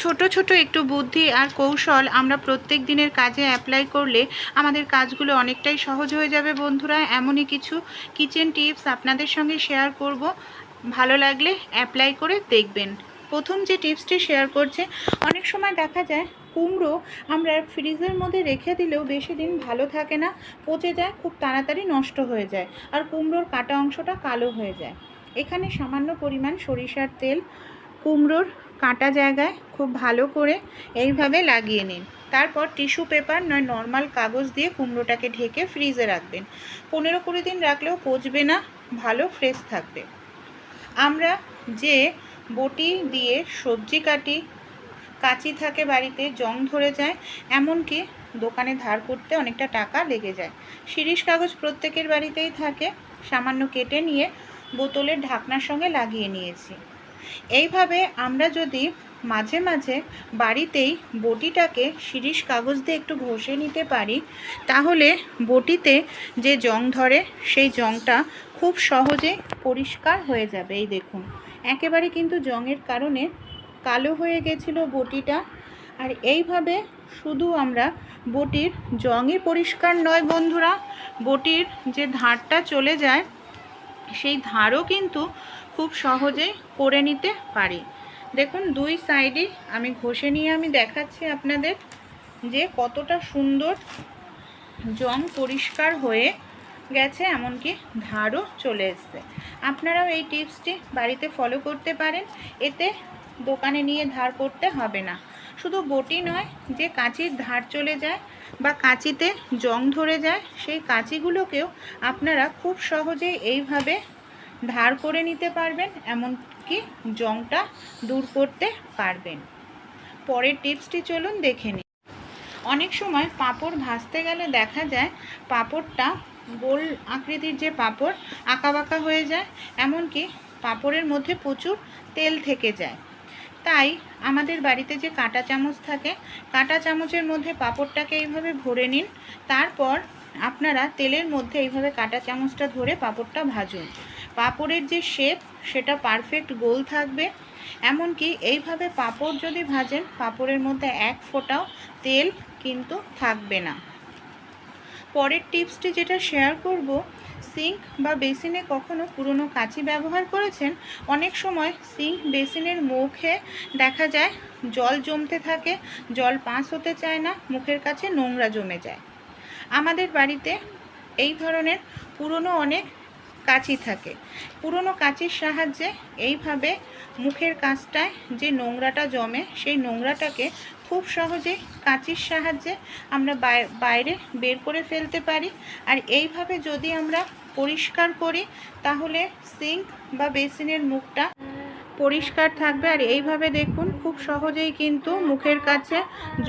ছোট ছোট একটু বুদ্ধি আর কৌশল আমরা প্রত্যেক দিনের কাজে অ্যাপ্লাই করলে আমাদের কাজগুলো অনেকটাই সহজ হয়ে যাবে বন্ধুরা। এমনই কিছু কিচেন টিপস আপনাদের সঙ্গে শেয়ার করব। ভালো লাগলে অ্যাপ্লাই করে দেখবেন। প্রথম যে টিপসটি শেয়ার করছে, অনেক সময় দেখা যায় কুমড়ো আমরা ফ্রিজের মধ্যে রেখে দিলেও বেশি দিন ভালো থাকে না, পচে যায়, খুব তাড়াতাড়ি নষ্ট হয়ে যায় আর কুমড়োর কাটা অংশটা কালো হয়ে যায়। এখানে সামান্য পরিমাণ সরিষার তেল, কুমড়োর কাটা জায়গায় খুব ভালো করে এইভাবে লাগিয়ে নিন। তারপর টিস্যু পেপার নয়, নর্মাল কাগজ দিয়ে কুমড়োটাকে ঢেকে ফ্রিজে রাখবেন। পনেরো কুড়ি দিন রাখলেও পচবে না, ভালো ফ্রেশ থাকবে। আমরা যে বটি দিয়ে সবজি কাটি, কাঁচি থাকে বাড়িতে, জং ধরে যায়, এমনকি দোকানে ধার করতে অনেকটা টাকা লেগে যায়। শিরিষ কাগজ প্রত্যেকের বাড়িতেই থাকে, সামান্য কেটে নিয়ে বোতলের ঢাকনার সঙ্গে লাগিয়ে নিয়েছি। এইভাবে আমরা যদি মাঝে মাঝে বাড়িতেই বটিটাকে শিরিষ কাগজ দিয়ে একটু ঘষে নিতে পারি, তাহলে বটিতে যে জং ধরে সেই জংটা খুব সহজে পরিষ্কার হয়ে যাবে। এই দেখুন, একেবারে কিন্তু জংয়ের কারণে কালো হয়ে গেছিল বটিটা। আর এইভাবে শুধু আমরা বটির জংই পরিষ্কার নয় বন্ধুরা, বটির যে ধারটা চলে যায়, সেই ধারও কিন্তু খুব সহজেই করে নিতে পারি। দেখুন, দুই সাইডে আমি ঘষে নিয়ে আমি দেখাচ্ছি আপনাদের যে কতটা সুন্দর জং পরিষ্কার হয়ে গেছে, এমনকি ধারও চলে এসছে। আপনারাও এই টিপসটি বাড়িতে ফলো করতে পারেন, এতে দোকানে নিয়ে ধার করতে হবে না। শুধু বটি নয়, যে কাঁচির ধার চলে যায় বা কাঁচিতে জং ধরে যায়, সেই কাঁচিগুলোকেও আপনারা খুব সহজেই এইভাবে ধার করে নিতে পারবেন, এমনকি জংটা দূর করতে পারবেন। পরের টিপসটি চলুন দেখে নিন অনেক সময় পাঁপড় ভাজতে গেলে দেখা যায় পাঁপড়টা গোল আকৃতির যে পাঁপড়, আঁকাবাঁকা হয়ে যায়, এমনকি পাঁপড়ের মধ্যে প্রচুর তেল থেকে যায়। তাই আমাদের বাড়িতে যে কাঁটা চামচ থাকে, কাঁটা চামচের মধ্যে পাঁপড়টাকে এইভাবে ভরে নিন। তারপর আপনারা তেলের মধ্যে এইভাবে কাঁটা চামচটা ধরে পাঁপড়টা ভাজুন। পাঁপড়ের যে শেপ সেটা পারফেক্ট গোল থাকবে। এমনকি এইভাবে পাঁপড় যদি ভাজেন, পাঁপড়ের মধ্যে এক ফোঁটাও তেল কিন্তু থাকবে না। পরের টিপসটি যেটা শেয়ার করব, সিঙ্ক বা বেসিনে কখনো পুরনো কাঁচি ব্যবহার করেছেন? অনেক সময় সিঙ্ক বেসিনের মুখে দেখা যায়, জল জমতে থাকে, জল পাস হতে চায় না, মুখের কাছে নোংরা জমে যায়। আমাদের বাড়িতে এই ধরনের পুরনো অনেক কাঁচি থাকে। পুরনো কাঁচির সাহায্যে এইভাবে মুখের কাছটায় যে নোংরাটা জমে, সেই নোংরাটাকে খুব সহজেই কাঁচির সাহায্যে আমরা বাইরে বের করে ফেলতে পারি। আর এইভাবে যদি আমরা পরিষ্কার করি, তাহলে সিঙ্ক বা বেসিনের মুখটা পরিষ্কার থাকবে। আর এইভাবে দেখুন, খুব সহজেই কিন্তু মুখের কাছে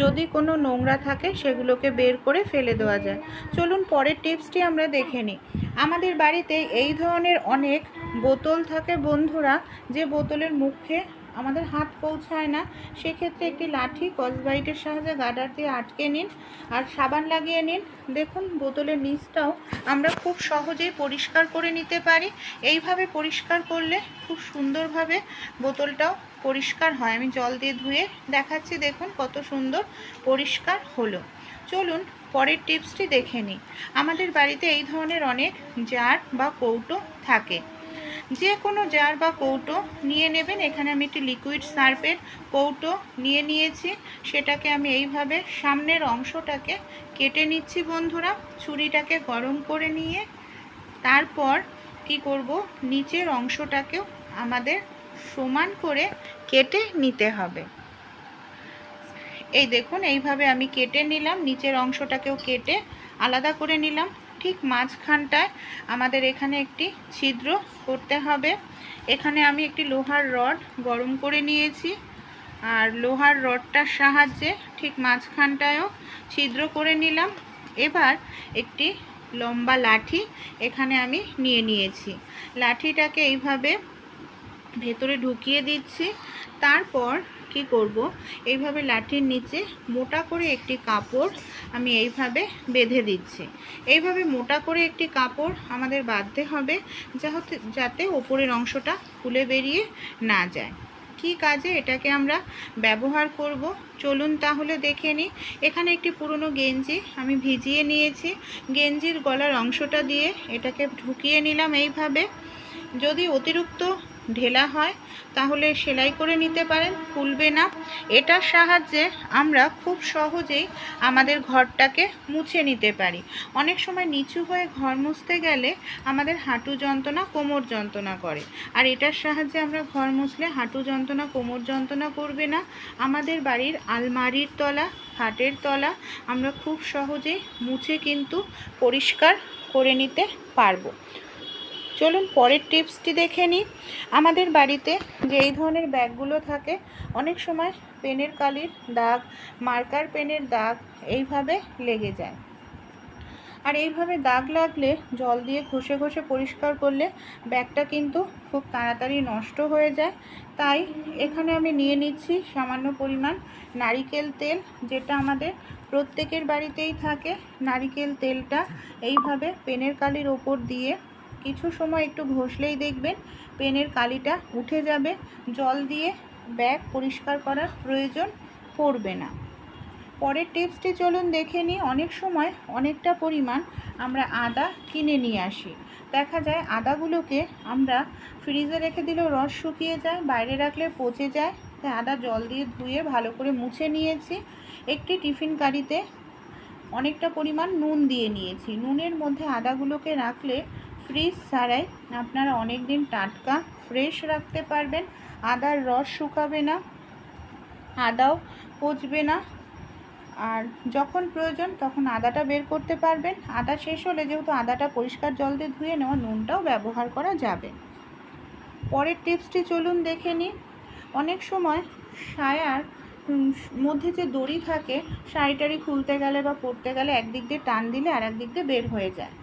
যদি কোনো নোংরা থাকে, সেগুলোকে বের করে ফেলে দেওয়া যায়। চলুন পরের টিপসটি আমরা দেখে নিই। আমাদের বাড়িতে এই ধরনের অনেক বোতল থাকে বন্ধুরা, যে বোতলের মুখে আমাদের হাত পৌঁছায় না, সেক্ষেত্রে একটি লাঠি কসবাইটের সাহায্যে গার্ডার দিয়ে আটকে নিন আর সাবান লাগিয়ে নিন। দেখুন, বোতলের নিচটাও আমরা খুব সহজেই পরিষ্কার করে নিতে পারি। এইভাবে পরিষ্কার করলে খুব সুন্দরভাবে বোতলটাও পরিষ্কার হয়। আমি জল দিয়ে ধুয়ে দেখাচ্ছি, দেখুন কত সুন্দর পরিষ্কার হলো। চলুন পরের টিপসটি দেখে নিই। আমাদের বাড়িতে এই ধরনের অনেক জার বা কৌটো থাকে। যে কোনো জার বা কৌটো নিয়ে নেবেন। এখানে আমি একটি লিকুইড সার্ফের কৌটো নিয়ে নিয়েছি। সেটাকে আমি এইভাবে সামনের অংশটাকে কেটে নিচ্ছি বন্ধুরা। ছুরিটাকে গরম করে নিয়ে তারপর কি করব? নিচের অংশটাকেও আমাদের সমান করে কেটে নিতে হবে। এই দেখুন, এইভাবে আমি কেটে নিলাম, নিচের অংশটাকেও কেটে আলাদা করে নিলাম। ঠিক মাঝখানটায় আমাদের এখানে একটি ছিদ্র করতে হবে। এখানে আমি একটি লোহার রড গরম করে নিয়েছি। আর লোহার রডটার সাহায্যে ঠিক মাঝখানটায়ও ছিদ্র করে নিলাম। এবার একটি লম্বা লাঠি এখানে আমি নিয়ে নিয়েছি। লাঠিটাকে এইভাবে ভেতরে ঢুকিয়ে দিচ্ছি। তারপর কি করব। এইভাবে লাঠির নিচে মোটা করে একটি কাপড় আমি এইভাবে বেঁধে দিচ্ছি। এইভাবে মোটা করে একটি কাপড় আমাদের বাঁধতে হবে যাতে যাতে ওপরের অংশটা খুলে বেরিয়ে না যায়। কি কাজে এটাকে আমরা ব্যবহার করব? চলুন তাহলে দেখে নিই। এখানে একটি পুরনো গেঞ্জি আমি ভিজিয়ে নিয়েছি। গেঞ্জির গলার অংশটা দিয়ে এটাকে ঢুকিয়ে নিলাম এইভাবে। যদি অতিরিক্ত ঢেলা হয়, তাহলে সেলাই করে নিতে পারেন, খুলবে না। এটার সাহায্যে আমরা খুব সহজেই আমাদের ঘরটাকে মুছে নিতে পারি। অনেক সময় নিচু হয়ে ঘর মুছতে গেলে আমাদের হাঁটু যন্ত্রণা, কোমর যন্ত্রণা করে। আর এটার সাহায্যে আমরা ঘর মুছলে হাঁটু যন্ত্রণা, কোমর যন্ত্রণা করবে না। আমাদের বাড়ির আলমারির তলা, খাটের তলা আমরা খুব সহজেই মুছে কিন্তু পরিষ্কার করে নিতে পারব। চলুন পরের টিপসটি দেখে নিই। আমাদের বাড়িতে যে এই ধরনের ব্যাগগুলো থাকে, অনেক সময় পেনের কালির দাগ, মার্কার পেনের দাগ এইভাবে লেগে যায়। আর এইভাবে দাগ লাগলে, জল দিয়ে ঘষে ঘষে পরিষ্কার করলে ব্যাগটা কিন্তু খুব তাড়াতাড়ি নষ্ট হয়ে যায়। তাই এখানে আমি নিয়ে নিচ্ছি সামান্য পরিমাণ নারিকেল তেল, যেটা আমাদের প্রত্যেকের বাড়িতেই থাকে। নারিকেল তেলটা এইভাবে পেনের কালির ওপর দিয়ে কিছু সময় একটু ঘষলেই দেখবেন পেনের কালিটা উঠে যাবে। জল দিয়ে ব্যাগ পরিষ্কার করার প্রয়োজন পড়বে না। পরের টিপসটি চলুন দেখে নিই। অনেক সময় অনেকটা পরিমাণ আমরা আদা কিনে নিয়ে আসি। দেখা যায় আদাগুলোকে আমরা ফ্রিজে রেখে দিলেও রস শুকিয়ে যায়, বাইরে রাখলে পচে যায়। তাই আদা জল দিয়ে ধুয়ে ভালো করে মুছে নিয়েছি। একটি টিফিন কারিতে অনেকটা পরিমাণ নুন দিয়ে নিয়েছি। নুনের মধ্যে আদাগুলোকে রাখলে ফ্রিজ ছাড়াই আপনারা অনেক দিন টাটকা ফ্রেশ রাখতে পারবেন। আদার রস শুকাবে না, আদাও পচবে না। আর যখন প্রয়োজন, তখন আদাটা বের করতে পারবেন। আদা শেষ হলে যেহেতু আদাটা পরিষ্কার জল দিয়ে ধুয়ে নেওয়া, নুনটাও ব্যবহার করা যাবে। পরের টিপসটি চলুন দেখে নিই। অনেক সময় সায়ার মধ্যে যে দড়ি থাকে শাড়িটারি খুলতে গেলে বা পরতে গেলে একদিক দিয়ে টান দিলে আর একদিক দিয়ে বের হয়ে যায়।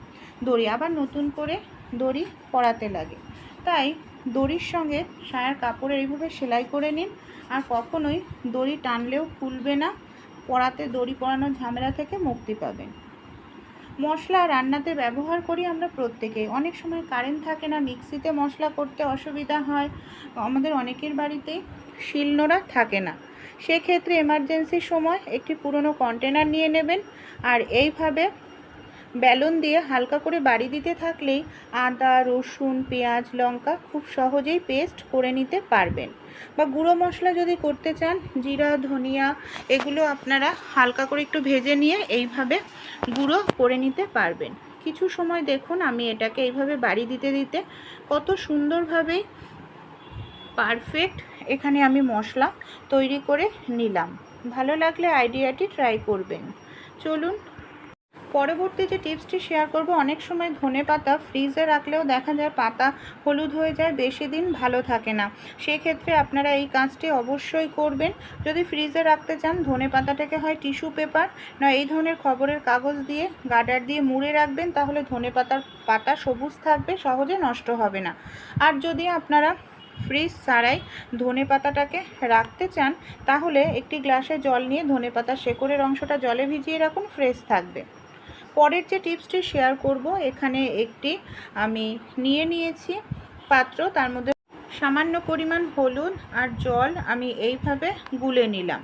দড়ি আবার নতুন করে দড়ি পরাতে লাগে। তাই দড়ির সঙ্গে সায়ার কাপড়ের এইভাবে সেলাই করে নিন। আর কখনোই দড়ি টানলেও খুলবে না। পরাতে দড়ি পরানোর ঝামেলা থেকে মুক্তি পাবেন। মশলা রান্নাতে ব্যবহার করি আমরা প্রত্যেকেই অনেক সময় কারেন্ট থাকে না, মিক্সিতে মশলা করতে অসুবিধা হয়। আমাদের অনেকের বাড়িতেই শিলনোড়া থাকে না। সেক্ষেত্রে এমার্জেন্সির সময় একটি পুরনো কন্টেনার নিয়ে নেবেন। আর এইভাবে বেলুন দিয়ে হালকা করে বাড়ি দিতে থাকলেই আদা, রসুন, পেঁয়াজ, লঙ্কা খুব সহজেই পেস্ট করে নিতে পারবেন। বা গুঁড়ো মশলা যদি করতে চান, জিরা, ধনিয়া, এগুলো আপনারা হালকা করে একটু ভেজে নিয়ে এইভাবে গুঁড়ো করে নিতে পারবেন। কিছু সময় দেখুন, আমি এটাকে এইভাবে বাড়ি দিতে দিতে কত সুন্দরভাবেই পারফেক্ট এখানে আমি মশলা তৈরি করে নিলাম। ভালো লাগলে আইডিয়াটি ট্রাই করবেন। চলুন পরবর্তী যে টিপসটি শেয়ার করব, অনেক সময় ধনে পাতা ফ্রিজে রাখলেও দেখা যায় পাতা হলুদ হয়ে যায়, বেশি দিন ভালো থাকে না। সেক্ষেত্রে আপনারা এই কাজটি অবশ্যই করবেন। যদি ফ্রিজে রাখতে চান, ধনে পাতাটাকে হয় টিস্যু পেপার না এই ধরনের খবরের কাগজ দিয়ে গার্ডার দিয়ে মুড়ে রাখবেন, তাহলে ধনে পাতার পাতা সবুজ থাকবে, সহজে নষ্ট হবে না। আর যদি আপনারা ফ্রিজ ছাড়াই ধনে পাতাটাকে রাখতে চান, তাহলে একটি গ্লাসে জল নিয়ে ধনে পাতার শেকড়ের অংশটা জলে ভিজিয়ে রাখুন ফ্রেশ থাকবে। পরের যে টিপসটি শেয়ার করব, এখানে একটি আমি নিয়ে নিয়েছি পাত্র, তার মধ্যে সামান্য পরিমাণ হলুদ আর জল আমি এইভাবে গুলে নিলাম।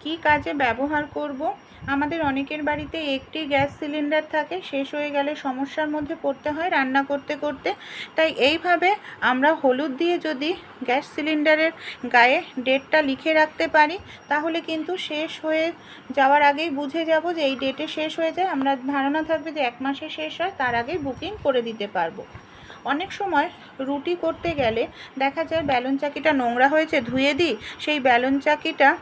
কি কাজে ব্যবহার করব? আমাদের অনেকের বাড়িতে একটি গ্যাস সিলিন্ডার থাকে, শেষ হয়ে গেলে সমস্যার মধ্যে পড়তে হয় রান্না করতে করতে। তাই এইভাবে আমরা হলুদ দিয়ে যদি গ্যাস সিলিন্ডারের গায়ে ডেটটা লিখে রাখতে পারি, তাহলে কিন্তু শেষ হয়ে যাওয়ার আগেই বুঝে যাব যে এই ডেটে শেষ হয়ে যায়। আমরা ধারণা থাকবে যে এক মাসে শেষ হয়, তার আগেই বুকিং করে দিতে পারব। অনেক সময় রুটি করতে গেলে দেখা যায়, ব্যালন চাকিটা নোংরা হয়েছে, ধুয়ে দিই। সেই ব্যালন চাকিটা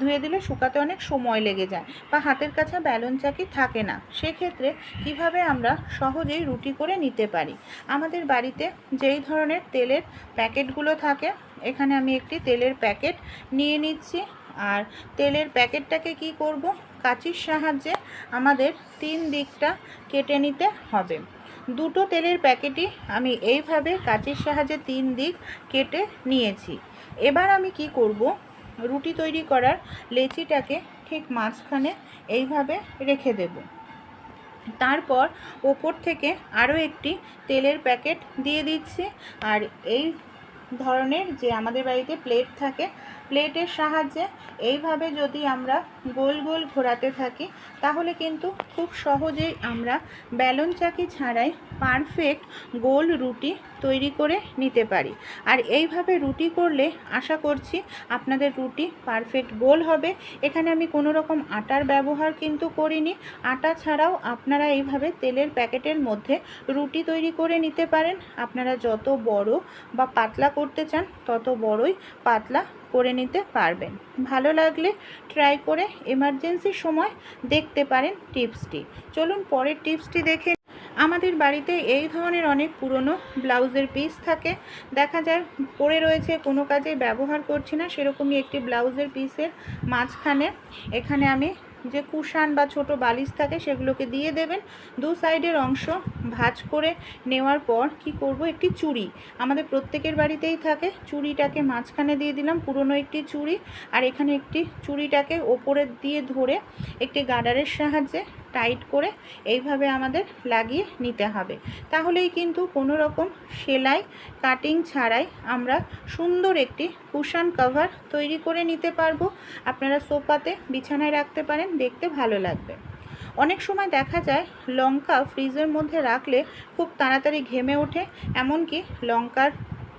ধুয়ে দিলে শুকাতে অনেক সময় লেগে যায় বা হাতের কাছে ব্যালন চাকি থাকে না। সেক্ষেত্রে কীভাবে আমরা সহজেই রুটি করে নিতে পারি? আমাদের বাড়িতে যেই ধরনের তেলের প্যাকেটগুলো থাকে, এখানে আমি একটি তেলের প্যাকেট নিয়ে নিচ্ছি। আর তেলের প্যাকেটটাকে কি করব? কাঁচির সাহায্যে আমাদের তিন দিকটা কেটে নিতে হবে। দুটো তেলের প্যাকেটই আমি এইভাবে কাঁচির সাহায্যে তিন দিক কেটে নিয়েছি। এবার আমি কি করব? রুটি তৈরি করার লেচিটাকে ঠিক মাঝখানে এইভাবে রেখে দেব। তারপর ওপর থেকে আরও একটি তেলের প্যাকেট দিয়ে দিচ্ছি। আর এই ধরনের যে আমাদের বাড়িতে প্লেট থাকে প্লেটের সাহায্যে এইভাবে যদি আমরা গোল গোল ঘোরাতে থাকি, তাহলে কিন্তু খুব সহজেই আমরা ব্যালন চাকি ছাড়াই পারফেক্ট গোল রুটি তৈরি করে নিতে পারি। আর এইভাবে রুটি করলে আশা করছি আপনাদের রুটি পারফেক্ট গোল হবে। এখানে আমি কোনো রকম আটার ব্যবহার কিন্তু করিনি। আটা ছাড়াও আপনারা এইভাবে তেলের প্যাকেটের মধ্যে রুটি তৈরি করে নিতে পারেন। আপনারা যত বড় বা পাতলা করতে চান, তত বড়ই পাতলা করে নিতে পারবেন। ভালো লাগলে ট্রাই করে এমার্জেন্সি সময় দেখতে পারেন টিপসটি। চলুন পরের টিপসটি দেখে আমাদের বাড়িতে এই ধরনের অনেক পুরনো ব্লাউজের পিস থাকে। দেখা যায় পড়ে রয়েছে, কোনো কাজে ব্যবহার করছি না, সেরকমই একটি ব্লাউজের পিসের মাঝখানে। এখানে আমি যে কুশান বা ছোট বালিশ থাকে সেগুলোকে দিয়ে দেবেন। দু সাইডের অংশ ভাজ করে নেওয়ার পর কি করব? একটি চুড়ি। আমাদের প্রত্যেকের বাড়িতেই থাকে। চুড়িটাকে মাঝখানে দিয়ে দিলাম, পুরনো একটি চুড়ি। আর এখানে একটি চুড়িটাকে ওপরে দিয়ে ধরে একটি গার্ডারের সাহায্যে টাইট করে এইভাবে আমাদের লাগিয়ে নিতে হবে। তাহলেই কিন্তু কোনো রকম সেলাই, কাটিং ছাড়াই আমরা সুন্দর একটি কুশান কভার তৈরি করে নিতে পারব। আপনারা সোফাতে বিছানায় রাখতে পারেন, দেখতে ভালো লাগবে। অনেক সময় দেখা যায় লঙ্কা ফ্রিজের মধ্যে রাখলে খুব তাড়াতাড়ি ঘেমে ওঠে, এমনকি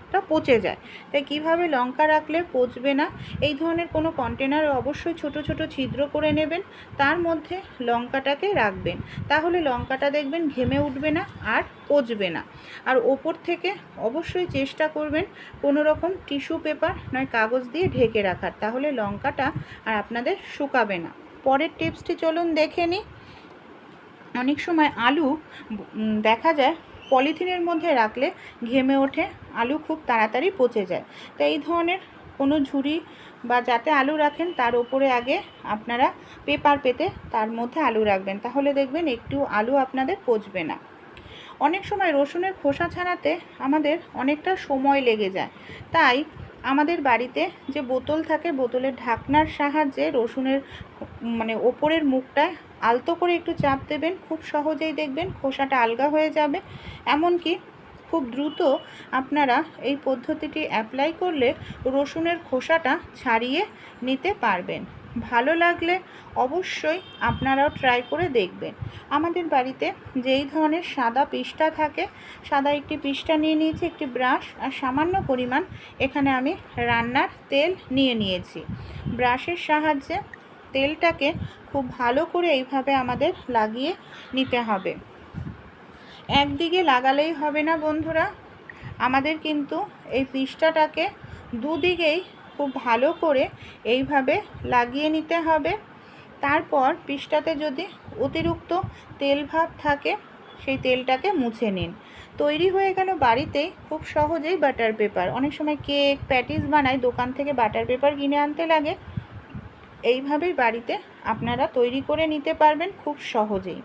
লঙ্কারটা পচে যায়। তাই কীভাবে লঙ্কা রাখলে পচবে না? এই ধরনের কোনো কন্টেনারে অবশ্যই ছোট ছোট ছিদ্র করে নেবেন। তার মধ্যে লঙ্কাটাকে রাখবেন। তাহলে লঙ্কাটা দেখবেন ঘেমে উঠবে না আর পচবে না। আর ওপর থেকে অবশ্যই চেষ্টা করবেন কোনো রকম টিস্যু পেপার নয় কাগজ দিয়ে ঢেকে রাখার। তাহলে লঙ্কাটা আর আপনাদের শুকাবে না। পরের টিপসটি চলুন দেখে নিই। অনেক সময় আলু দেখা যায় পলিথিনের মধ্যে রাখলে ঘেমে ওঠে, আলু খুব তাড়াতাড়ি পচে যায়। তো এই ধরনের কোনো ঝুড়ি বা যাতে আলু রাখেন, তার ওপরে আগে আপনারা পেপার পেতে তার মধ্যে আলু রাখবেন। তাহলে দেখবেন একটু আলু আপনাদের পচবে না। অনেক সময় রসুনের খোসা ছাড়াতে আমাদের অনেকটা সময় লেগে যায়। তাই আমাদের বাড়িতে যে বোতল থাকে, বোতলের ঢাকনার সাহায্যে রসুনের মানে ওপরের মুখটায় আলতো করে একটু চাপ দেবেন, খুব সহজেই দেখবেন খোসাটা আলগা হয়ে যাবে। এমনকি খুব দ্রুত আপনারা এই পদ্ধতিটি অ্যাপ্লাই করলে রসুনের খোসাটা ছাড়িয়ে নিতে পারবেন। ভালো লাগলে অবশ্যই আপনারাও ট্রাই করে দেখবেন। আমাদের বাড়িতে যেই ধরনের সাদা পিসটা থাকে, সাদা একটি পিসটা নিয়ে নিয়েছি, একটি ব্রাশ, আর সামান্য পরিমাণ এখানে আমি রান্নার তেল নিয়ে নিয়েছি। ব্রাশের সাহায্যে তেলটাকে খুব ভালো করে এইভাবে আমাদের লাগিয়ে নিতে হবে। একদিকে লাগালেই হবে না বন্ধুরা, আমাদের কিন্তু এই পৃষ্ঠাটাকে দুদিকেই খুব ভালো করে এইভাবে লাগিয়ে নিতে হবে। তারপর পৃষ্ঠাতে যদি অতিরিক্ত তেল ভাব থাকে, সেই তেলটাকে মুছে নিন। তৈরি হয়ে গেল বাড়িতেই খুব সহজেই বাটার পেপার অনেক সময় কেক প্যাটিস বানায় দোকান থেকে বাটার পেপার কিনে আনতে লাগে। এইভাবেই বাড়িতে আপনারা তৈরি করে নিতে পারবেন খুব সহজেই।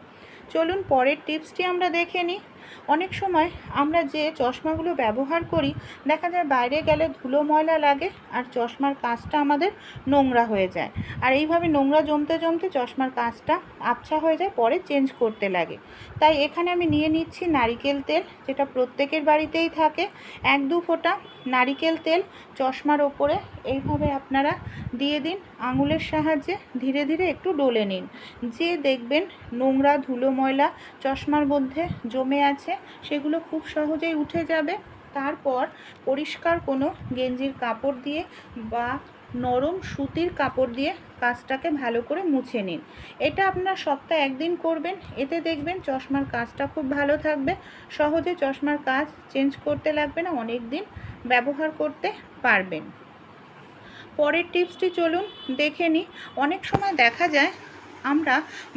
চলুন পরের টিপসটি আমরা দেখে নিই। অনেক সময় আমরা যে চশমাগুলো ব্যবহার করি, দেখা যায় বাইরে গেলে ধুলো ময়লা লাগে আর চশমার কাঁচটা আমাদের নোংরা হয়ে যায়। আর এইভাবে নোংরা জমতে জমতে চশমার কাঁচটা আবছা হয়ে যায়, পরে চেঞ্জ করতে লাগে। তাই এখানে আমি নিয়ে নিচ্ছি নারিকেল তেল, যেটা প্রত্যেকের বাড়িতেই থাকে। এক দু ফোঁটা নারিকেল তেল চশমার ওপরে এইভাবে আপনারা দিয়ে দিন। আঙুলের সাহায্যে ধীরে ধীরে একটু ডলে নিন। যে দেখবেন নোংরা ধুলো ময়লা চশমার মধ্যে জমে আছে, সেগুলো খুব সহজেই উঠে যাবে। তারপর পরিষ্কার কোনো গেঞ্জির কাপড় দিয়ে বা নরম সুতির কাপড় দিয়ে কাজটাকে ভালো করে মুছে নিন। এটা আপনার সপ্তাহে একদিন করবেন। এতে দেখবেন চশমার কাজটা খুব ভালো থাকবে। সহজে চশমার কাজ চেঞ্জ করতে লাগবে না অনেক দিন ব্যবহার করতে পারবেন। পরের টিপসটি চলুন দেখে নিই। অনেক সময় দেখা যায় আমরা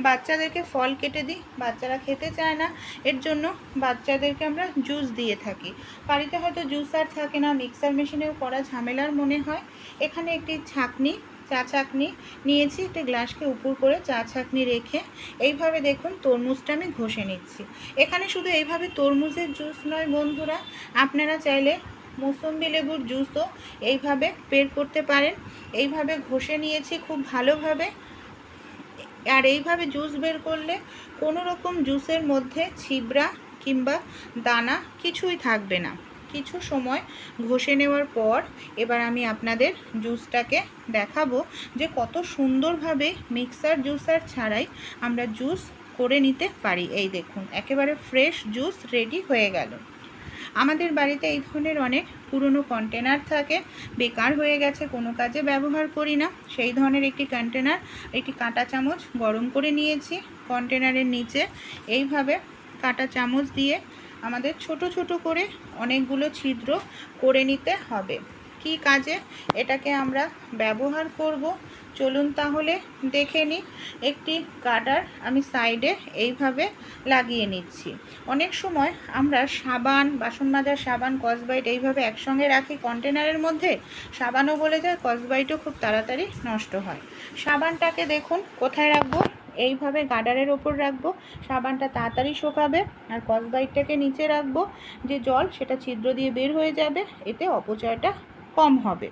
বাচ্চাদেরকে ফল কেটে দিই, বাচ্চারা খেতে চায় না, এর জন্য বাচ্চাদেরকে আমরা জুস দিয়ে থাকি। বাড়িতে হয়তো জুসার থাকে না, মিক্সার মেশিনেও করা ঝামেলার মনে হয়। এখানে একটি ছাঁকনি, চা ছাঁকনি নিয়েছি, একটি গ্লাসকে উপর করে চা ছাঁকনি রেখে এইভাবে দেখুন তরমুজটা আমি ঘষে নিচ্ছি। এখানে শুধু এইভাবে তরমুজের জুস নয় বন্ধুরা, আপনারা চাইলে মৌসম্বি লেবুর জুসও এইভাবে বের করতে পারেন। এইভাবে ঘষে নিয়েছি খুব ভালোভাবে। আর এইভাবে জুস বের করলে কোনো রকম জুসের মধ্যে ছিবড়া কিংবা দানা কিছুই থাকবে না। কিছু সময় ঘষে নেওয়ার পর এবার আমি আপনাদের জুসটাকে দেখাবো যে কত সুন্দরভাবে মিক্সার জুসার ছাড়াই আমরা জুস করে নিতে পারি। এই দেখুন, একেবারে ফ্রেশ জুস রেডি হয়ে গেল। আমাদের বাড়িতে এই ধরনের অনেক পুরনো কন্টেনার থাকে। বেকার হয়ে গেছে, কোনো কাজে ব্যবহার করি না। সেই ধরনের একটি কন্টেনার একটি কাঁটা চামচ গরম করে নিয়েছি কন্টেনারের নিচে। এইভাবে কাঁটা চামচ দিয়ে আমাদের ছোট ছোট করে অনেকগুলো ছিদ্র করে নিতে হবে। কি কাজে? এটাকে আমরা ব্যবহার করব। চলুন তাহলে দেখে নিই। একটি গার্ডার আমি সাইডে এইভাবে লাগিয়ে নিচ্ছি। অনেক সময় আমরা সাবান বাসন মাজার সাবান, কসবাইট এইভাবে একসঙ্গে রাখি। কন্টেনারের মধ্যে সাবানও বলে যায়, কসবাইটও খুব তাড়াতাড়ি নষ্ট হয়। সাবানটাকে দেখুন, কোথায় রাখব? এইভাবে গার্ডারের ওপর রাখব। সাবানটা তাড়াতাড়ি শোকাবে আর কসবাইটটাকে নিচে রাখব। যে জল, সেটা ছিদ্র দিয়ে বের হয়ে যাবে, এতে অপচয়টা কম হবে।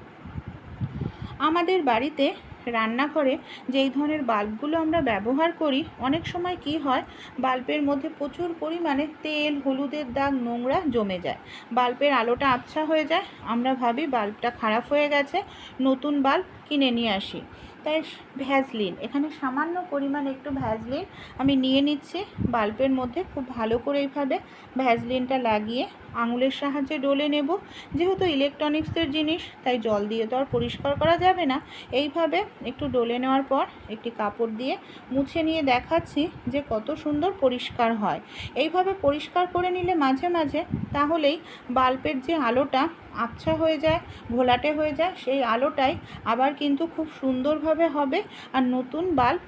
আমাদের বাড়িতে রান্নাঘরে যেই ধরনের বাল্বগুলো আমরা ব্যবহার করি, অনেক সময় কি হয়, বাল্বের মধ্যে প্রচুর পরিমাণে তেল, হলুদের দাগ, নোংরা জমে যায়। বাল্বের আলোটা আবছা হয়ে যায়। আমরা ভাবি বাল্বটা খারাপ হয়ে গেছে, নতুন বাল্ব কিনে নিয়ে আসি। তাই ভ্যাজলিন এখানে সামান্য পরিমাণ একটু ভ্যাজলিন আমি নিয়ে নিচ্ছি বাল্বের মধ্যে। খুব ভালো করে এইভাবে ভ্যাজলিনটা লাগিয়ে আঙুলের সাহায্যে ডলে নেব। যেহেতু ইলেকট্রনিক্সের জিনিস, তাই জল দিয়ে তো আর পরিষ্কার করা যাবে না। এইভাবে একটু ডলে নেওয়ার পর একটি কাপড় দিয়ে মুছে নিয়ে দেখাচ্ছি যে কত সুন্দর পরিষ্কার হয়। এইভাবে পরিষ্কার করে নিলে মাঝে মাঝে তাহলেই বাল্বের যে আলোটা আবছা হয়ে যায় ঘোলাটে হয়ে যায়, সেই আলোটাই আবার কিন্তু খুব সুন্দরভাবে হবে আর নতুন বাল্ব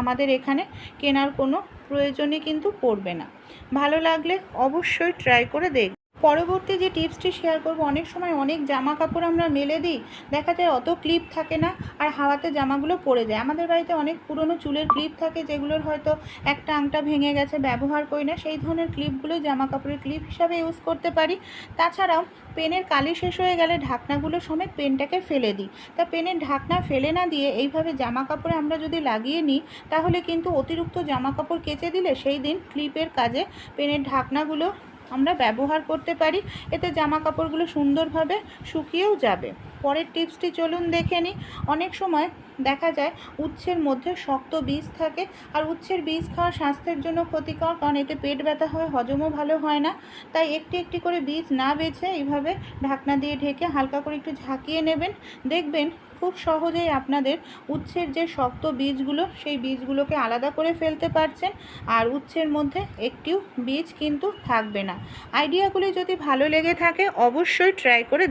আমাদের এখানে কেনার কোনো প্রয়োজনই কিন্তু পড়বে না। ভালো লাগলে অবশ্যই ট্রাই করে দেখ পরবর্তী যে টিপসটি শেয়ার করব, অনেক সময় অনেক জামা কাপড় আমরা মেলে দিই, দেখা যায় অত ক্লিপ থাকে না আর হাওয়াতে জামাগুলো পড়ে যায়। আমাদের বাড়িতে অনেক পুরনো চুলের ক্লিপ থাকে যেগুলোর হয়তো একটা আংটা ভেঙে গেছে, ব্যবহার করি না, সেই ধরনের ক্লিপগুলো জামা কাপড়ের ক্লিপ হিসাবে ইউজ করতে পারি। তাছাড়াও পেনের কালি শেষ হয়ে গেলে ঢাকনাগুলো সমেত পেনটাকে ফেলে দিই। তা পেনের ঢাকনা ফেলে না দিয়ে এইভাবে জামা কাপড়ে আমরা যদি লাগিয়ে নিই, তাহলে কিন্তু অতিরিক্ত জামা কাপড় কেচে দিলে সেই দিন ক্লিপের কাজে পেনের ঢাকনাগুলো আমরা ব্যবহার করতে পারি। এতে জামা কাপড়গুলো সুন্দরভাবে শুকিয়েও যাবে। পরের টিপসটি চলুন দেখে নিই। অনেক সময় দেখা যায় উচ্ছের মধ্যে শক্ত বীজ থাকে আর উচ্ছের বীজ খাওয়া স্বাস্থ্যের জন্য ক্ষতিকর কারণ এতে পেট ব্যথা হয়, হজমও ভালো হয় না। তাই একটি একটি করে বীজ না বেছে এইভাবে ঢাকনা দিয়ে ঢেকে হালকা করে একটু ঝাঁকিয়ে নেবেন। দেখবেন খুব সহজেই আপনাদের উচ্ছের যে শক্ত বীজগুলো, সেই বীজগুলোকে আলাদা করে ফেলতে পারছেন আর উচ্ছের মধ্যে একটিও বীজ কিন্তু থাকবে না। আইডিয়াগুলি যদি ভালো লেগে থাকে, অবশ্যই ট্রাই করে